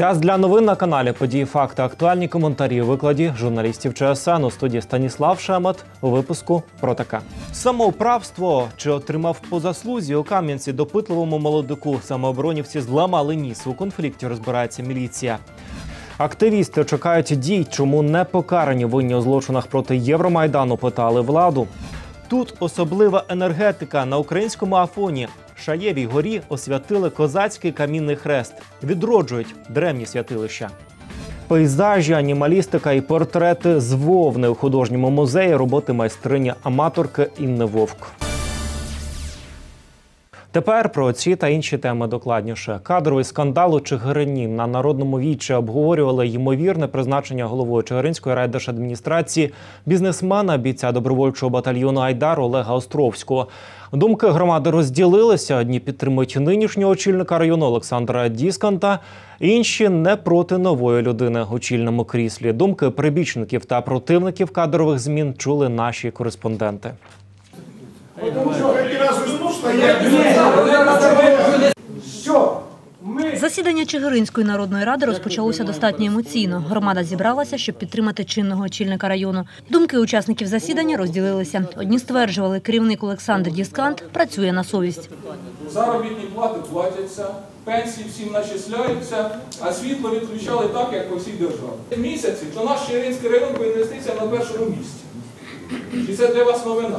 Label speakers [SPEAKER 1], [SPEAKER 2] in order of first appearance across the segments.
[SPEAKER 1] Час для новин на каналі Події факти. Актуальні коментарі у викладі журналістів ЧСН у студії Станіслав Шемет у випуску про таке. Самоуправство чи отримав по заслузі у Кам'янці допитливому молодику. Самооборонівці зламали ніс. У конфлікті розбирається міліція. Активісти чекають дій, чому не покарані винні у злочинах проти Євромайдану питали владу. Тут особлива енергетика на українському афоні. Шаєвій горі освятили козацький камінний хрест. Відроджують древні святилища. Пейзажі, анімалістика і портрети з вовни у художньому музеї роботи майстрині аматорки Інни Вовк. Тепер про ці та інші теми докладніше. Кадровий скандал у Чигирині на народному вічі обговорювали ймовірне призначення головою Чигиринської райдержадміністрації бізнесмена, бійця добровольчого батальйону Айдар Олега Островського. Думки громади розділилися. Одні підтримують нинішнього очільника району Олександра Дісканта, інші не проти нової людини у чільному кріслі. Думки прибічників та противників кадрових змін чули наші кореспонденти.
[SPEAKER 2] Засідання Чигиринської народної ради розпочалося достатньо емоційно. Громада зібралася, щоб підтримати чинного очільника району. Думки учасників засідання розділилися. Одні стверджували, керівник Олександр Діскант працює на совість.
[SPEAKER 3] Заробітні плати платяться, пенсії всім начисляються, а світло відключали так, як по всій державі. Місяці, то наш Чернівський район по інвестиціям на першому місці. І це для вас новина.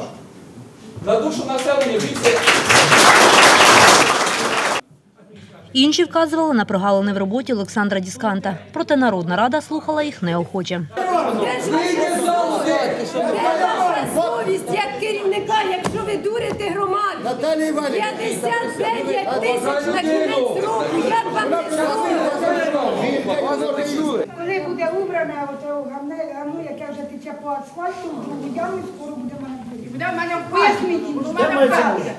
[SPEAKER 3] На душу населення більше
[SPEAKER 2] Інші вказували на прогалини в роботі Олександра Дісканта. Проте Народна рада слухала їх неохоче.
[SPEAKER 4] Совість як керівника, якщо ви дурите громаду. 59 тисяч на кінець року. Як вам не соромно?
[SPEAKER 5] Коли буде убране гамно, яке вже тече по асфальту, в другу яму скоро буде в мене Поясніть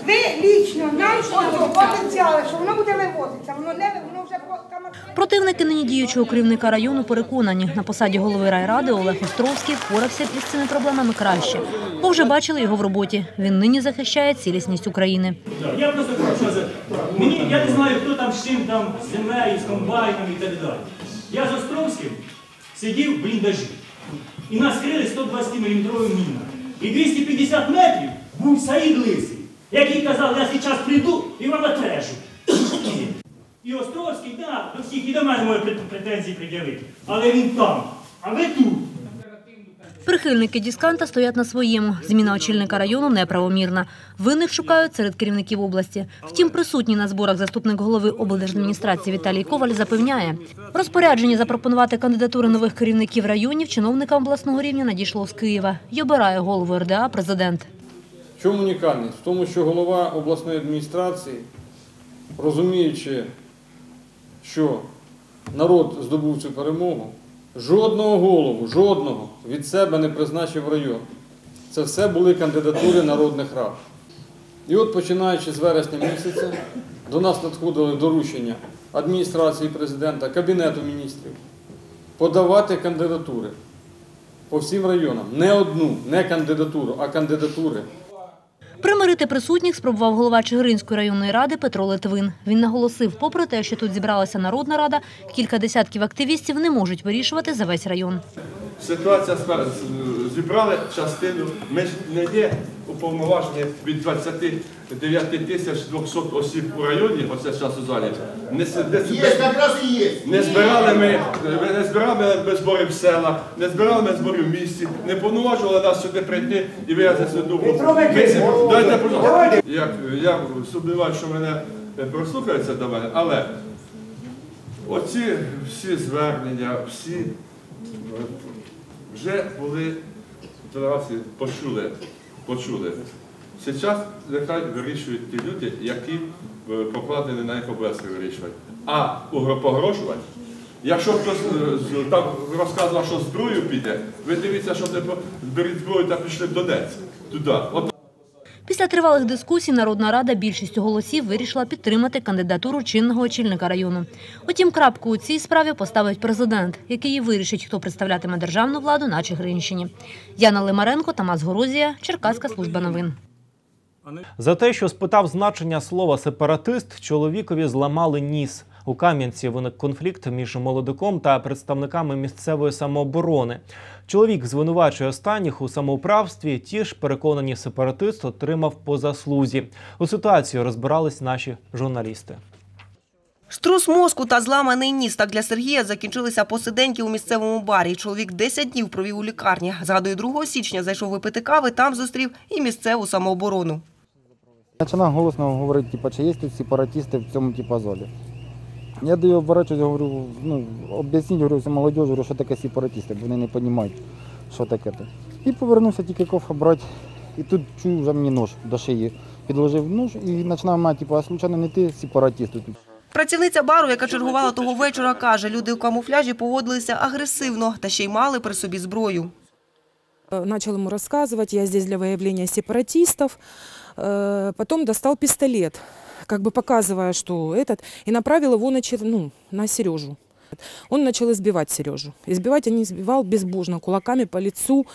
[SPEAKER 5] ви лічно знаєте потенціали, що воно буде вивозитися, воно не воно вже.
[SPEAKER 2] Противники нині діючого керівника району переконані, на посаді голови райради Олег Островський впорався із цими проблемами краще, бо вже бачили його в роботі. Він нині захищає цілісність України.
[SPEAKER 6] Я просто хочу мені я не знаю, хто там з чим там з землею, з комбайном і так далі. Я з Островським сидів в бліндажі. І нас крили 120 мм міна. І 250 метрів був Саїд Лисий, який казав, я зараз прийду і вам отрежу. І Островський, так, до всіх і до мене може претензії пред'явити. Але він там, а ви тут.
[SPEAKER 2] Прихильники Дісканта стоять на своєму. Зміна очільника району неправомірна. Винних шукають серед керівників області. Втім, присутній на зборах заступник голови облдержадміністрації Віталій Коваль запевняє, розпорядження запропонувати кандидатури нових керівників районів чиновникам обласного рівня надійшло з Києва і обирає голову РДА президент.
[SPEAKER 7] В чому унікальність? В тому, що голова обласної адміністрації, розуміючи, що народ здобув цю перемогу, жодного голову, жодного від себе не призначив район. Це все були кандидатури народних рад. І от починаючи з вересня місяця, до нас надходили доручення адміністрації президента, Кабінету міністрів подавати кандидатури по всім районам. Не одну, не кандидатуру, а кандидатури.
[SPEAKER 2] Примирити присутніх спробував голова Чигиринської районної ради Петро Литвин. Він наголосив, попри те, що тут зібралася народна рада, кілька десятків активістів не можуть вирішувати за весь район.
[SPEAKER 8] Ситуація зібрали частину. Ми ж не є уповноважені від 29 тисяч 200 осіб у районі, оце часу зайняті. Не, с- не,
[SPEAKER 9] Є, якраз і є.
[SPEAKER 8] не збирали ми, ми не збирали ми зборів в селах, не збирали ми зборів в місті, не повноважували нас сюди прийти і виразити свою думку. Дайте. Як, я сумніваюся, що мене прослухаються до мене, але оці всі звернення, всі вже були почули. почули. Зараз нехай вирішують ті люди, які е, покладені на їх обов'язки вирішувати. А погрожувати, якщо хтось е, там розказував, що зброю піде, ви дивіться, що не по- зберіть зброю та пішли в Донець. Туди.
[SPEAKER 2] Після тривалих дискусій Народна рада більшістю голосів вирішила підтримати кандидатуру чинного очільника району. Утім, крапку у цій справі поставить президент, який вирішить, хто представлятиме державну владу на Чигиринщині. Яна Лимаренко, Тамас Горозія, Черкаська служба новин.
[SPEAKER 1] За те, що спитав значення слова сепаратист, чоловікові зламали ніс. У Кам'янці виник конфлікт між молодиком та представниками місцевої самооборони. Чоловік звинувачує останніх у самоуправстві. Ті ж переконані сепаратист отримав по заслузі. У ситуацію розбирались наші журналісти.
[SPEAKER 10] Струс мозку та зламаний ніс так для Сергія закінчилися посиденьки у місцевому барі. Чоловік 10 днів провів у лікарні. Згадує, 2 січня зайшов випити кави, там зустрів і місцеву самооборону.
[SPEAKER 11] Починав голосно говорити, типу, чи є тут сепаратисти в цьому типу, залі. Я до його оборачуюсь, говорю, ну, об'ясніть, говорю, всю молодь, говорю, що таке сепаратисти, бо вони не розуміють, що таке. то. І повернувся тільки кофе брати. І тут чую вже мені нож до шиї. Підложив нож і починав мати, типу, а случайно не ти сепаратист тут.
[SPEAKER 10] Працівниця бару, яка чергувала того вечора, каже, люди у камуфляжі поводилися агресивно та ще й мали при собі зброю.
[SPEAKER 12] Э, Начал ему рассказывать, я здесь для выявления сепаратистов. Э, Потом достал пистолет, Как бы показывая, что этот, и направил его на, ну, на Сережу. Он начал избивать Сережу. Избивать он избивал безбожно, кулаками по лицу,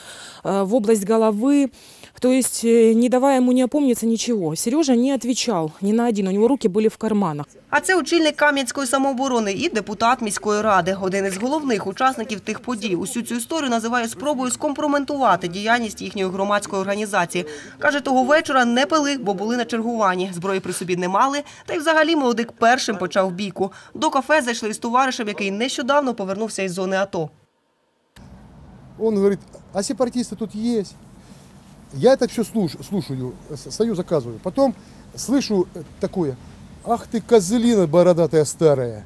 [SPEAKER 12] э, в область головы. То есть, э, не давая ему не опомниться ничего. Сережа не отвечал ни на один, у него руки были в карманах.
[SPEAKER 10] А це очільник Кам'янської самооборони і депутат міської ради. Один із головних учасників тих подій. Усю цю історію називає спробою скомпроментувати діяльність їхньої громадської організації. Каже, того вечора не пили, бо були на чергуванні. Зброї при собі не мали. Та й взагалі молодик першим почав бійку. До кафе зайшли із товаришем, який нещодавно повернувся із зони АТО.
[SPEAKER 9] Он говорит, а сепаратисты тут есть. Я это все слушаю, слушаю, с- стою, заказываю. Потом слышу э, такое, ах ты козлина бородатая старая.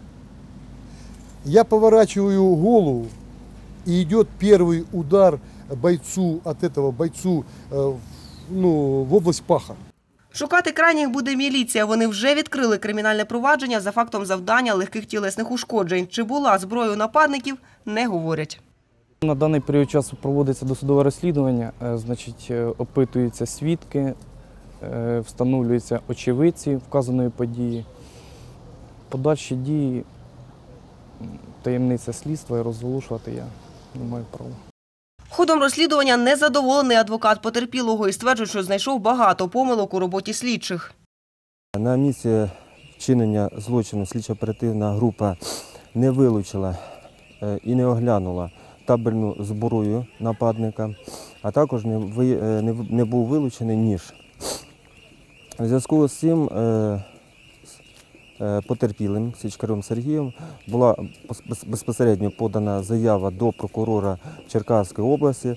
[SPEAKER 9] Я поворачиваю голову, и идет первый удар бойцу от этого бойцу э, в- ну, в область паха.
[SPEAKER 10] Шукати крайніх буде міліція. Вони вже відкрили кримінальне провадження за фактом завдання легких тілесних ушкоджень. Чи була зброя у нападників, не говорять.
[SPEAKER 13] На даний період часу проводиться досудове розслідування, е, значить, е, опитуються свідки, е, встановлюються очевидці вказаної події. Подальші дії, таємниця слідства і розголошувати я не маю права.
[SPEAKER 10] Ходом розслідування незадоволений адвокат потерпілого і стверджує, що знайшов багато помилок у роботі слідчих.
[SPEAKER 14] На місці вчинення злочину слідчо-оперативна група не вилучила і не оглянула табельну зброю нападника, а також е, не був вилучений ніж. У зв'язку з цим е, потерпілим Січкарем Сергієм була пос- безпосередньо подана заява до прокурора Черкаської області.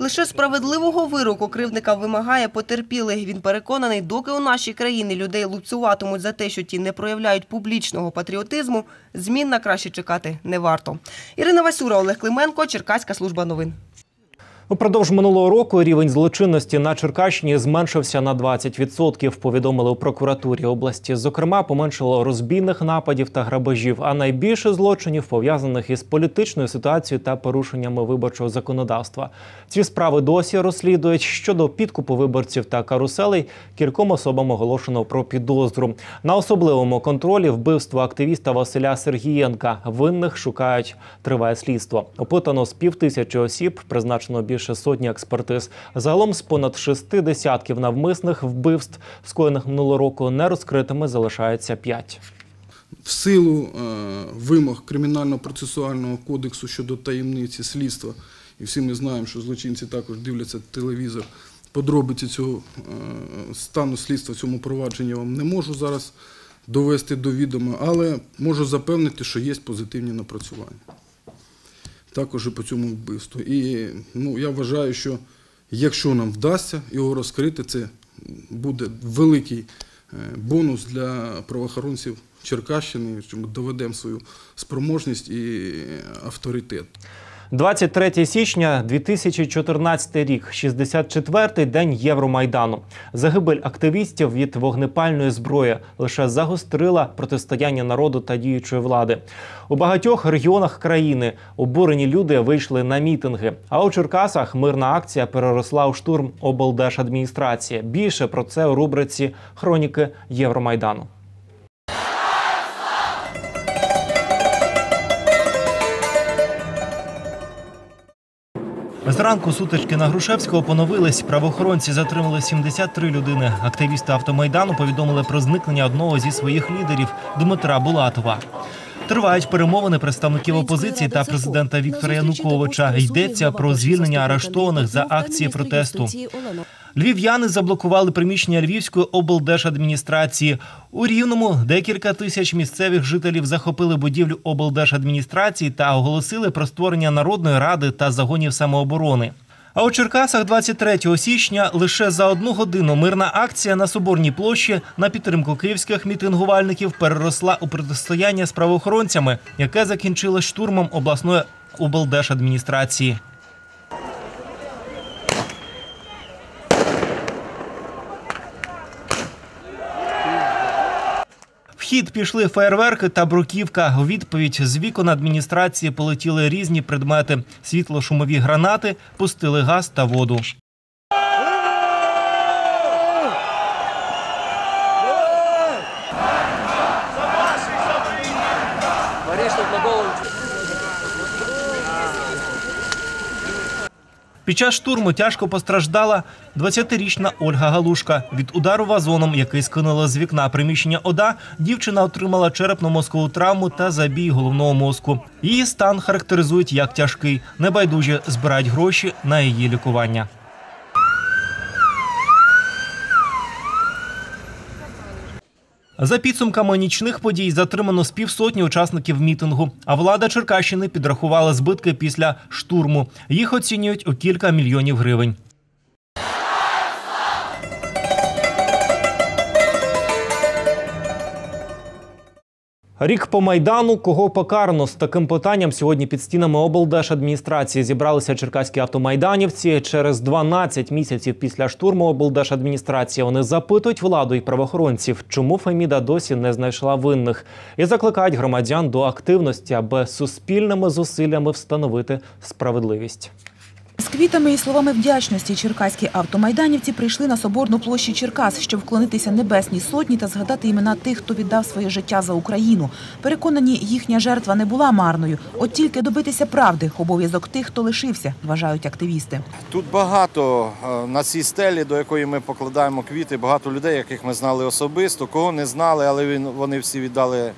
[SPEAKER 10] Лише справедливого вироку кривдника вимагає потерпілий. Він переконаний, доки у нашій країні людей лупцюватимуть за те, що ті не проявляють публічного патріотизму, змін на краще чекати не варто. Ірина Васюра, Олег Клименко, Черкаська служба новин.
[SPEAKER 1] Упродовж минулого року рівень злочинності на Черкащині зменшився на 20%, повідомили у прокуратурі області. Зокрема, поменшало розбійних нападів та грабежів, а найбільше злочинів пов'язаних із політичною ситуацією та порушеннями виборчого законодавства. Ці справи досі розслідують щодо підкупу виборців та каруселей. Кільком особам оголошено про підозру. На особливому контролі вбивство активіста Василя Сергієнка. Винних шукають. Триває слідство. Опитано з півтисячі осіб, призначено більше сотні експертиз. Загалом з понад шести десятків навмисних вбивств, скоєних минулого року, нерозкритими залишається п'ять.
[SPEAKER 15] в силу е, вимог кримінально-процесуального кодексу щодо таємниці слідства, і всі ми знаємо, що злочинці також дивляться телевізор. Подробиці цього е, стану слідства цьому провадженні вам не можу зараз довести до відома, але можу запевнити, що є позитивні напрацювання. Також і по цьому вбивству. І ну, я вважаю, що якщо нам вдасться його розкрити, це буде великий е, бонус для правоохоронців Черкащини, що ми доведемо свою спроможність і авторитет.
[SPEAKER 1] 23 січня 2014 рік, 64-й день Євромайдану. Загибель активістів від вогнепальної зброї лише загострила протистояння народу та діючої влади. У багатьох регіонах країни обурені люди вийшли на мітинги. А у Черкасах мирна акція переросла у штурм облдержадміністрації. Більше про це у рубриці Хроніки Євромайдану. Зранку сутички на Грушевського поновились. Правоохоронці затримали 73 людини. Активісти автомайдану повідомили про зникнення одного зі своїх лідерів Дмитра Булатова. Тривають перемовини представників опозиції та президента Віктора Януковича. Йдеться про звільнення арештованих за акції протесту. Львів'яни заблокували приміщення Львівської облдержадміністрації. У Рівному декілька тисяч місцевих жителів захопили будівлю облдержадміністрації та оголосили про створення народної ради та загонів самооборони. А у Черкасах 23 січня лише за одну годину мирна акція на Соборній площі на підтримку київських мітингувальників переросла у протистояння з правоохоронцями, яке закінчилось штурмом обласної облдержадміністрації. Хід пішли фейерверки та бруківка. У відповідь з вікон адміністрації полетіли різні предмети: світло-шумові гранати, пустили газ та воду. Під час штурму тяжко постраждала 20-річна Ольга Галушка. Від удару вазоном, який скинула з вікна приміщення ОДА, дівчина отримала черепно-мозкову травму та забій головного мозку. Її стан характеризують як тяжкий. Небайдужі збирають гроші на її лікування. За підсумками нічних подій затримано з півсотні учасників мітингу. А влада Черкащини підрахувала збитки після штурму. Їх оцінюють у кілька мільйонів гривень. Рік по майдану кого покарано з таким питанням сьогодні під стінами облдержадміністрації зібралися черкаські автомайданівці. Через 12 місяців після штурму облдержадміністрації вони запитують владу і правоохоронців, чому Феміда досі не знайшла винних, і закликають громадян до активності, аби суспільними зусиллями встановити справедливість.
[SPEAKER 16] З квітами і словами вдячності черкаські автомайданівці прийшли на Соборну площі Черкас, щоб вклонитися Небесній Сотні та згадати імена тих, хто віддав своє життя за Україну. Переконані, їхня жертва не була марною. От тільки добитися правди – обов'язок тих, хто лишився, вважають активісти.
[SPEAKER 17] Тут багато е, на цій стелі, до якої ми покладаємо квіти, багато людей, яких ми знали особисто, кого не знали, але вони всі віддали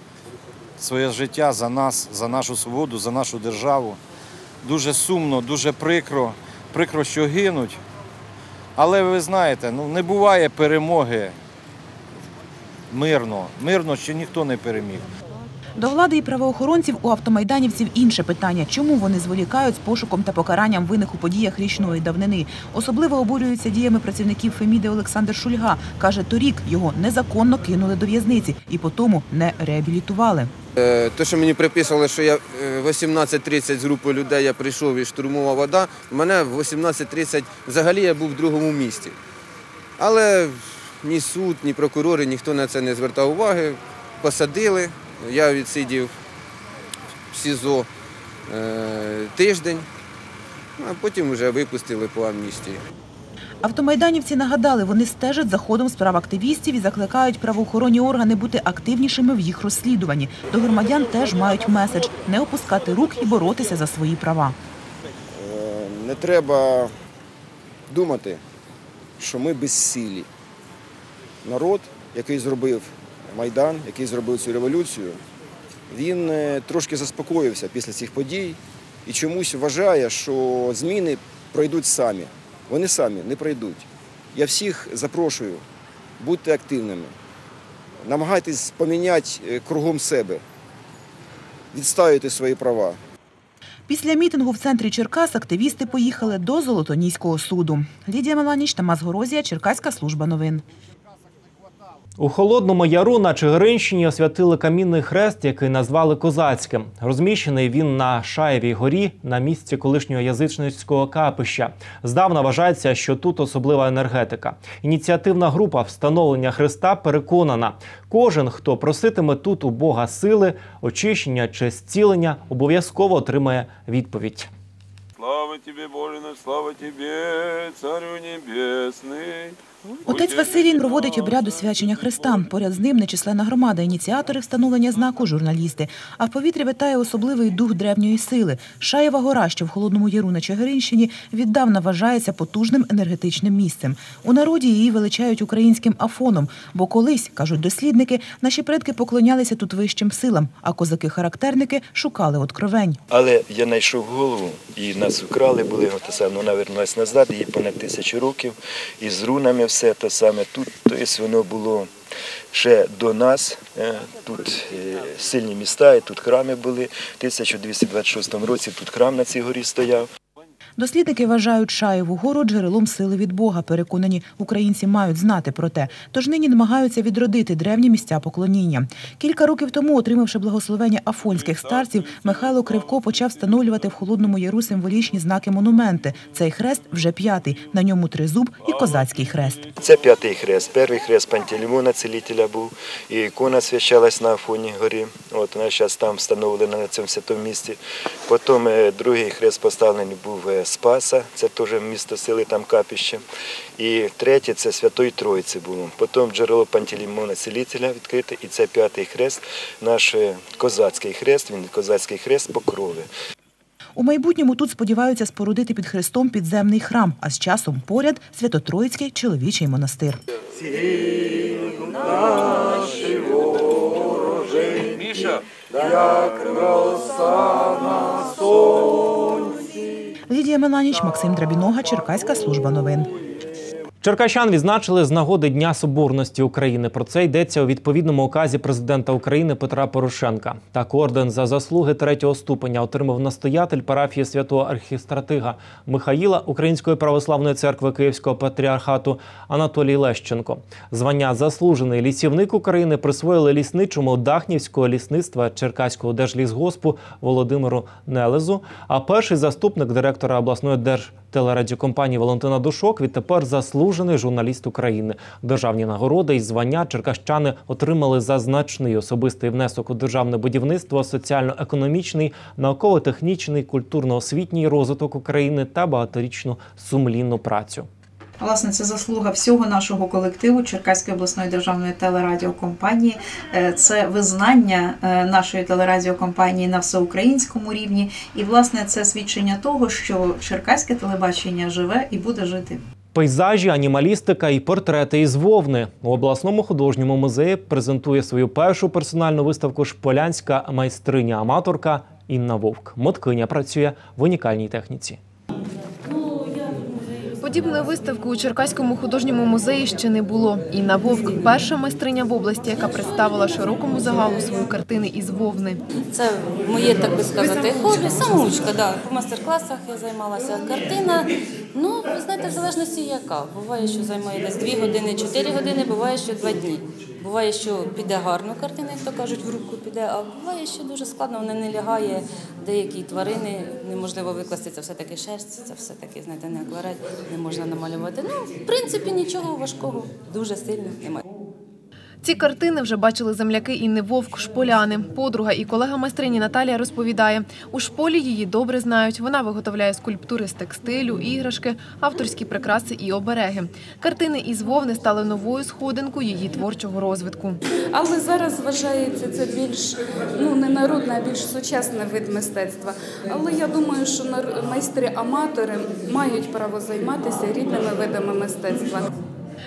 [SPEAKER 17] своє життя за нас, за нашу свободу, за нашу державу. Дуже сумно, дуже прикро, прикро, що гинуть. Але ви знаєте, ну не буває перемоги мирно. Мирно ще ніхто не переміг.
[SPEAKER 16] До влади і правоохоронців у автомайданівців інше питання. Чому вони зволікають з пошуком та покаранням винних у подіях річної давнини? Особливо обурюються діями працівників Феміди Олександр Шульга. Каже, торік його незаконно кинули до в'язниці і по тому не реабілітували.
[SPEAKER 18] Те, що мені приписували, що я е, в 18.30 з групою людей я прийшов і штурмова вода, у мене в 18.30 взагалі я був в другому місті. Але ні суд, ні прокурори, ніхто на це не звертав уваги. Посадили, я відсидів в СІЗО е, тиждень, а потім вже випустили по амністії.
[SPEAKER 16] Автомайданівці нагадали, вони стежать за ходом справ активістів і закликають правоохоронні органи бути активнішими в їх розслідуванні. До громадян теж мають меседж – не опускати рук і боротися за свої права.
[SPEAKER 19] Е, Не треба думати, що ми безсилі. Народ, який зробив Майдан, який зробив цю революцію, він е, трошки заспокоївся після цих подій і чомусь вважає, що зміни пройдуть самі. Вони самі не пройдуть. Я всіх запрошую, будьте активними, намагайтесь поміняти е, кругом себе, відставити свої права.
[SPEAKER 16] Після мітингу в центрі Черкас активісти поїхали до Золотоніського суду. Лідія Меланіч, Тамас Горозія, Черкаська служба новин.
[SPEAKER 1] У Холодному Яру на Чигиринщині освятили камінний хрест, який назвали козацьким. Розміщений він на Шаєвій горі на місці колишнього язичницького капища. Здавна вважається, що тут особлива енергетика. Ініціативна група встановлення хреста переконана, кожен, хто проситиме тут у Бога сили, очищення чи зцілення, обов'язково отримає відповідь.
[SPEAKER 20] Слава тебе, Боже слава тебе, Царю Небесный.
[SPEAKER 16] Отець Василій проводить обряд освячення Христа. Поряд з ним нечисленна громада, ініціатори встановлення знаку, журналісти. А в повітрі витає особливий дух древньої сили. Шаєва гора, що в Холодному Яру на Чигиринщині, віддавна вважається потужним енергетичним місцем. У народі її величають українським афоном, бо колись, кажуть дослідники, наші предки поклонялися тут вищим силам, а козаки-характерники шукали откровень.
[SPEAKER 21] Але я знайшов голову, і нас украли, були саме, вона вернулась назад, їй понад тисячу років, і з рунами все те саме. Тут тобто воно було ще до нас. е, Тут е, сильні міста, і тут храми були. В 1226 році тут храм на цій горі стояв.
[SPEAKER 16] Дослідники вважають Шаєву гору джерелом сили від Бога. Переконані, українці мають знати про те. Тож нині намагаються відродити древні місця поклоніння. Кілька років тому, отримавши благословення афонських старців, Михайло Кривко почав встановлювати в Холодному Яру символічні знаки-монументи. Цей хрест вже п'ятий. На ньому тризуб і козацький хрест.
[SPEAKER 21] Це п'ятий хрест. Перший хрест Пантелеймона, целителя був, і ікона свящалась на Афоні горі. От вона зараз там встановлена на цьому святому місці. Потім е, другий хрест поставлений був е, Спаса, це теж місто сили, там капіще. І третє це Святої Троїці було. Потім джерело Пантелеймона, целителя відкрите, і це п'ятий хрест, наш е, козацький хрест, він козацький хрест покрови.
[SPEAKER 16] У майбутньому тут сподіваються спорудити під хрестом підземний храм, а з часом поряд Свято-Троїцький чоловічий монастир.
[SPEAKER 21] Міша,
[SPEAKER 20] як роса на сонці.
[SPEAKER 16] Лідія Меланіч, Максим Драбінога, Черкаська служба новин.
[SPEAKER 1] Черкащан відзначили з нагоди Дня Соборності України. Про це йдеться у відповідному указі президента України Петра Порошенка. Так орден за заслуги третього ступеня отримав настоятель парафії святого архістратига Михаїла Української православної церкви Київського патріархату Анатолій Лещенко. Звання заслужений лісівник України присвоїли лісничому Дахнівського лісництва Черкаського держлісгоспу Володимиру Нелезу. А перший заступник директора обласної держтелерадіокомпанії Валентина Душок відтепер заслужений журналіст України. Державні нагороди і звання черкащани отримали за значний особистий внесок у державне будівництво, соціально-економічний, науково-технічний, культурно-освітній розвиток України та багаторічну сумлінну працю.
[SPEAKER 22] Власне, це заслуга всього нашого колективу Черкаської обласної державної телерадіокомпанії. Е, Це визнання е, нашої телерадіокомпанії на всеукраїнському рівні. І, власне, це свідчення того, що черкаське телебачення живе і буде жити.
[SPEAKER 1] Пейзажі, анімалістика і портрети із вовни у обласному художньому музеї презентує свою першу персональну виставку шполянська майстриня-аматорка Інна Вовк. Моткиня працює в унікальній техніці.
[SPEAKER 23] Подібної виставки у Черкаському художньому музеї ще не було. Інна Вовк перша майстриня в області, яка представила широкому загалу свої картини із вовни.
[SPEAKER 24] Це моє, так би сказати, хобі, самоучка. Да. В майстер-класах я займалася картина. Ну, ви знаєте, в залежності яка. Буває, що займає десь 2 години, 4 години, буває, що 2 дні. Буває, що піде гарно картина, як то кажуть, в руку піде, а буває, що дуже складно, вона не лягає. Деякі тварини неможливо викласти, це все-таки шерсть, це все-таки, знаєте, не акварель, не можна намалювати. Ну, в принципі, нічого важкого, дуже сильно немає.
[SPEAKER 23] Ці картини вже бачили земляки Інни Вовк, шполяни. Подруга і колега майстрині Наталія розповідає, у шполі її добре знають. Вона виготовляє скульптури з текстилю, іграшки, авторські прикраси і обереги. Картини із вовни стали новою сходинкою її творчого розвитку.
[SPEAKER 25] Але зараз вважається це більш ну не народне, а більш сучасний вид мистецтва. Але я думаю, що майстри-аматори мають право займатися рідними видами мистецтва.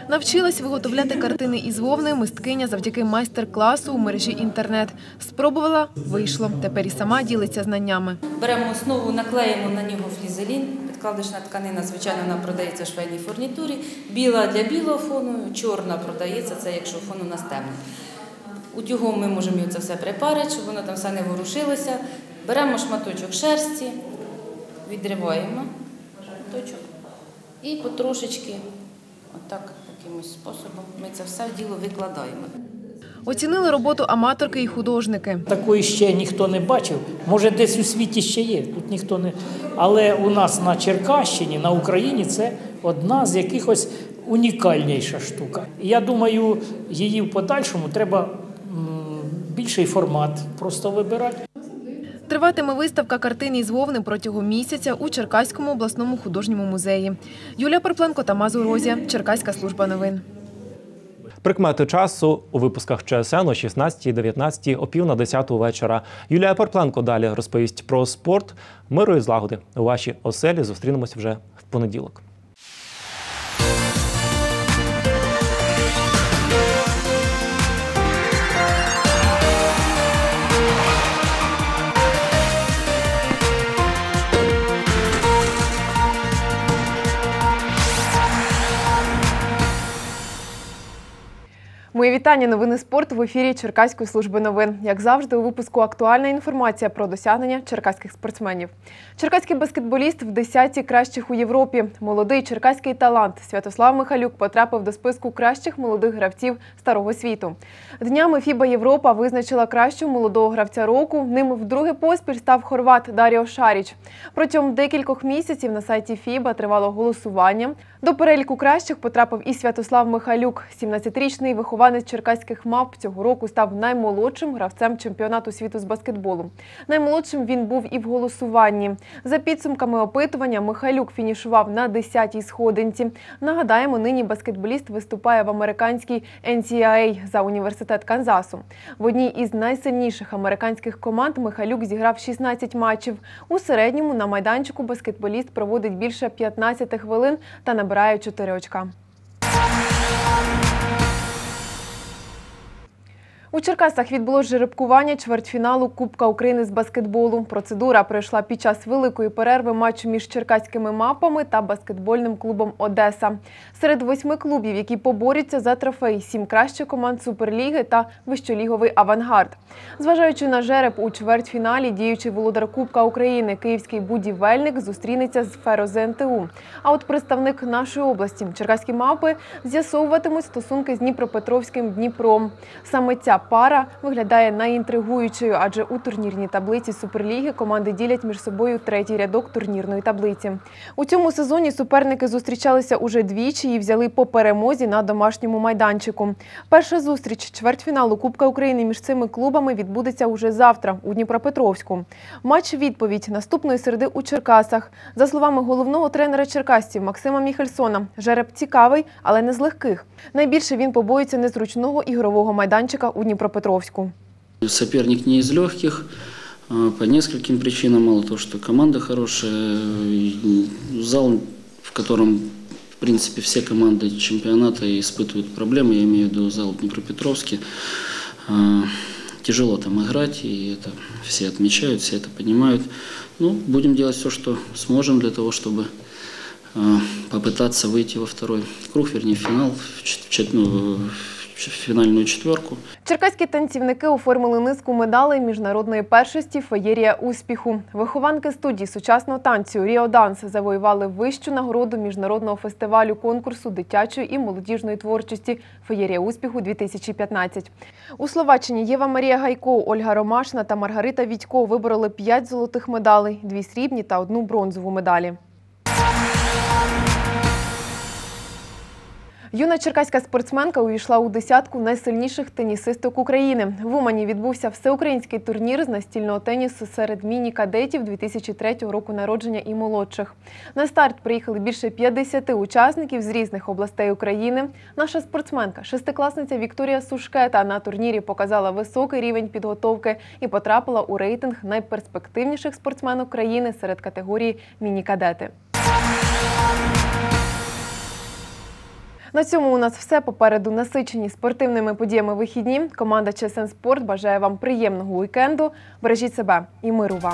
[SPEAKER 23] Навчилась виготовляти картини із вовни мисткиня завдяки майстер-класу у мережі інтернет. Спробувала, вийшло. Тепер і сама ділиться знаннями.
[SPEAKER 24] Беремо основу, наклеїмо на нього флізелін. Підкладочна тканина, звичайно, вона продається в швейній фурнітурі. Біла для білого фону, чорна продається, це якщо фон у нас темний. Утюгом ми можемо це все припарити, щоб воно там все не ворушилося. Беремо шматочок шерсті, відриваємо шматочок і потрошечки, отак, якимось способом, ми це все в діло викладаємо.
[SPEAKER 23] Оцінили роботу аматорки і художники.
[SPEAKER 26] Такої ще ніхто не бачив. Може, десь у світі ще є. Тут ніхто не. Але у нас на Черкащині, на Україні це одна з якихось унікальніша штука. Я думаю, її в подальшому треба більший формат просто вибирати.
[SPEAKER 23] Триватиме виставка картин із вовни протягом місяця у Черкаському обласному художньому музеї. Юлія Перпленко та Мазур Розія, Черкаська служба новин.
[SPEAKER 1] Прикмети часу у випусках ЧСН о 16, 19, о пів на 10 вечора. Юлія Перпленко далі розповість про спорт, миру і злагоди. У вашій оселі зустрінемось вже в понеділок.
[SPEAKER 23] Мої вітання. Новини спорту в ефірі Черкаської служби новин. Як завжди, у випуску актуальна інформація про досягнення черкаських спортсменів. Черкаський баскетболіст в десятці кращих у Європі. Молодий черкаський талант Святослав Михалюк потрапив до списку кращих молодих гравців старого світу. Днями Фіба Європа визначила кращого молодого гравця року. Ним вдруге поспіль став хорват Даріо Шаріч. Протягом декількох місяців на сайті Фіба тривало голосування. До переліку кращих потрапив і Святослав Михайлюк. 17-річний вихованець черкаських мавп цього року став наймолодшим гравцем чемпіонату світу з баскетболу. Наймолодшим він був і в голосуванні. За підсумками опитування, Михайлюк фінішував на 10-й сходинці. Нагадаємо, нині баскетболіст виступає в американській NCAA за університет Канзасу. В одній із найсильніших американських команд Михайлюк зіграв 16 матчів. У середньому на майданчику баскетболіст проводить більше 15 хвилин та набирає 4 очка. У Черкасах відбулось жеребкування чвертьфіналу Кубка України з баскетболу. Процедура пройшла під час великої перерви матчу між черкаськими мапами та баскетбольним клубом Одеса. Серед восьми клубів, які поборються за трофей, сім кращих команд Суперліги та вищоліговий авангард. Зважаючи на жереб у чвертьфіналі, діючий володар Кубка України Київський будівельник зустрінеться з Феро ЗНТУ. А от представник нашої області черкаські мапи з'ясовуватимуть стосунки з Дніпропетровським Дніпром. Саме ця пара виглядає найінтригуючою, адже у турнірній таблиці Суперліги команди ділять між собою третій рядок турнірної таблиці. У цьому сезоні суперники зустрічалися уже двічі і взяли по перемозі на домашньому майданчику. Перша зустріч чвертьфіналу Кубка України між цими клубами відбудеться уже завтра у Дніпропетровську. Матч відповідь наступної середи у Черкасах. За словами головного тренера черкасців Максима Міхельсона, жереб цікавий, але не з легких. Найбільше він побоїться незручного ігрового майданчика у Дніпропетровську.
[SPEAKER 27] Соперник не из легких а, по нескольким причинам. Мало того, что команда хорошая, зал, в котором, в принципе, все команды чемпионата испытывают проблемы, я имею в виду зал Днепропетровский. А, Тяжело там играть, и это все отмечают, все это понимают. Ну, будем делать все, что сможем для того, чтобы а, попытаться выйти во второй круг, вернее, в финал, в, ну, фінальну четверку.
[SPEAKER 23] Черкаські танцівники оформили низку медалей міжнародної першості Феєрія успіху. Вихованки студії сучасного танцю Ріо Данс завоювали вищу нагороду міжнародного фестивалю конкурсу дитячої і молодіжної творчості Феєрія успіху 2015. У Словаччині Єва Марія Гайко, Ольга Ромашна та Маргарита Відько вибороли 5 золотих медалей, 2 срібні та одну бронзову медалі. Юна черкаська спортсменка увійшла у десятку найсильніших тенісисток України. В Умані відбувся всеукраїнський турнір з настільного тенісу серед міні-кадетів 2003 року народження і молодших. На старт приїхали більше 50 учасників з різних областей України. Наша спортсменка, шестикласниця Вікторія Сушкета, на турнірі показала високий рівень підготовки і потрапила у рейтинг найперспективніших спортсменок країни серед категорії міні-кадети. На цьому у нас все попереду насичені спортивними подіями вихідні. Команда ЧСН Спорт бажає вам приємного уікенду. Бережіть себе і миру вам.